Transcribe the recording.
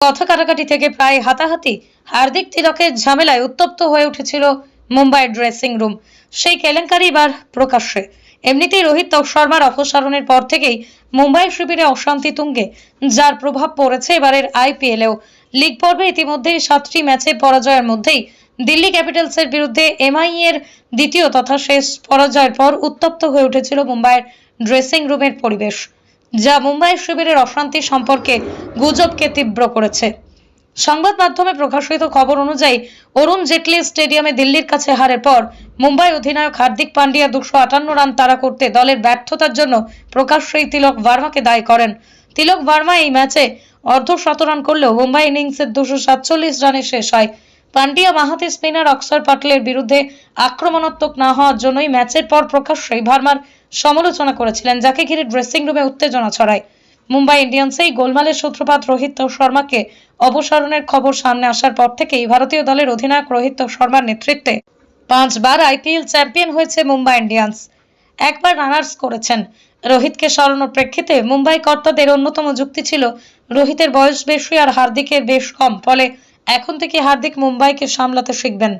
কথা কাটাকাটি থেকে প্রায় হাতাহাতি হার্দিক তিলকের ঝামেলায় উত্তপ্ত হয়ে উঠেছিল মুম্বাইয়ের ড্রেসিং রুম। সেই কেলেঙ্কারি এবার প্রকাশ্যে। এমনিতেই রোহিত শর্মার অপসারণের পর থেকেই মুম্বাই শিবিরে অশান্তি তুঙ্গে, যার প্রভাব পড়েছে এবারের আইপিএলেও। লিগ পর্বে ইতিমধ্যেই সাতটি ম্যাচে পরাজয়ের মধ্যেই দিল্লি ক্যাপিটালসের বিরুদ্ধে এমআই এর দ্বিতীয় তথা শেষ পরাজয়ের পর উত্তপ্ত হয়ে উঠেছিল মুম্বাইয়ের ড্রেসিং রুমের পরিবেশ। যা মুম্বাই শিবিরের অশান্তি সম্পর্কে গুজবকে তীব্র করেছে। সংবাদ মাধ্যমে প্রকাশিত খবর অনুযায়ী, অরুণ জেটলি স্টেডিয়ামে দিল্লির কাছে হারের পর মুম্বাই অধিনায়ক হার্দিক পান্ডিয়া দুশো আটান্ন রান তাড়া করতে দলের ব্যর্থতার জন্য প্রকাশ্যেই তিলক ভার্মাকে দায়ী করেন। তিলক ভার্মা এই ম্যাচে অর্ধ শতরান করলেও মুম্বাই ইনিংসের দুশো সাতচল্লিশ রানে শেষ হয়। পান্ডিয়া মাহাতি স্পিনার অক্ষর পাটেলের বিরুদ্ধে আক্রমণাত্মক না হওয়ার জন্যই ম্যাচের পর প্রকাশ্যেই ভার্মার সমালোচনা করেছিলেন, যাকে ঘিরে ড্রেসিং রুমে উত্তেজনা ছড়ায়। মুম্বাই ইন্ডিয়ান্সেই গোলমালের সূত্রপাত রোহিত শর্মাকে অপসারণের খবর সামনে আসার পর থেকেই ভারতীয় দলের অধিনায়ক রোহিত শর্মার নেতৃত্বে পাঁচবার আইপিএল চ্যাম্পিয়ন হয়েছে মুম্বাই ইন্ডিয়ান্স। একবার রানার্স করেছেন। রোহিতকে সরানোর প্রেক্ষিতে মুম্বাই কর্তাদের অন্যতম যুক্তি ছিল, রোহিতের বয়স বেশি আর হার্দিকের বেশ কম, ফলে এখন থেকে হার্দিক মুম্বাইকে সামলাতে শিখবেন।